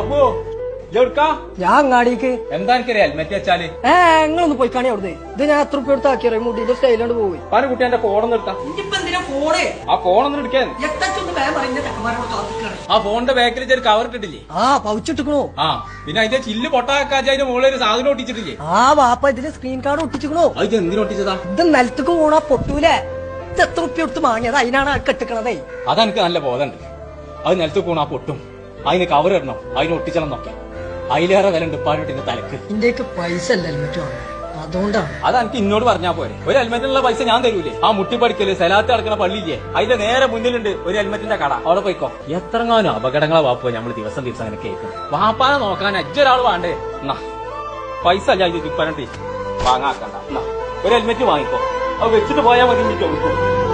അപ്പോ ഞാൻ അങ്ങാടിക്ക്. എന്താ എനിക്കൊരു ഹെൽമെറ്റ് വെച്ചാൽ. ഏ നിങ്ങളൊന്ന് പോയി കാണി അവിടുന്ന്. ഇത് ഞാൻ എത്ര ഉപ്പ് എടുത്ത് ആക്കിയ മുടിന്റെ സ്റ്റൈലോണ്ട് പോയി പല കുട്ടി എന്റെ ഫോണൊന്നും എടുത്താ. എന്തിനാ ഫോണ് ആ ഫോണൊന്നും എടുക്കാൻ. ആ ഫോണിന്റെ ബാക്കിൽ ചെറിയ കവർ ഇട്ടിട്ടില്ലേ? ആ പൗച്ചിട്ടിക്കണോ? ആ പിന്നെ അതിന്റെ ചില്ല് പൊട്ടാക്കാച്ച അതിന്റെ മുകളിൽ ഒരു സാധനം ഒട്ടിച്ചിട്ടില്ലേ? ആ വാപ്പ ഇതിന് സ്ക്രീൻ കാർഡ് ഒട്ടിച്ചിക്കണോ? അത് എന്തിനു ഒട്ടിച്ചതാ? ഇത് നിലത്തേക്ക് പോണാ പൊട്ടൂലേ? ഇത് എത്ര ഉപ്പി എടുത്ത് വാങ്ങിയത് അതിനാണ് ആ കെട്ടിക്കണതേ. അതെനിക്ക് നല്ല ബോധമുണ്ട്. അത് നിലത്തേക്ക് പോണാ പൊട്ടും. അതിന് കവർ ഇടണം അതിന് ഒട്ടിച്ചണം എന്നൊക്കെ അതിലേറെ വില ഉണ്ട് പാടിന്റെ തലക്ക്. ഇന്ത്യയ്ക്ക് പൈസ അല്ല ഹെൽമെറ്റ് അതുകൊണ്ടാണ്. അത് എനിക്ക് ഇന്നോട് പറഞ്ഞാ പോരെ. ഒരു ഹെൽമെറ്റിനുള്ള പൈസ ഞാൻ തരൂലേ? ആ മുട്ടി പഠിക്കൽ സ്ഥലത്ത് കിടക്കുന്ന പള്ളിയില്ലേ? അതിന്റെ നേരെ മുന്നിലുണ്ട് ഒരു ഹെൽമെറ്റിന്റെ കട. അവിടെ പോയിക്കോ. എത്രങ്ങാനും അപകടങ്ങളെ വാപ്പോ. നമ്മൾ ദിവസം ദിവസം അങ്ങനെ കേൾക്കും. വാപ്പാനെ നോക്കാൻ അജ്ജൊരാൾ വേണ്ടേ? എന്നാ പൈസ അല്ല ഇത് പറഞ്ഞിട്ട് വാങ്ങാക്കണ്ട. ഒരു ഹെൽമെറ്റ് വാങ്ങിക്കോ. അത് വെച്ചിട്ട് പോയാൽ മതി എനിക്ക്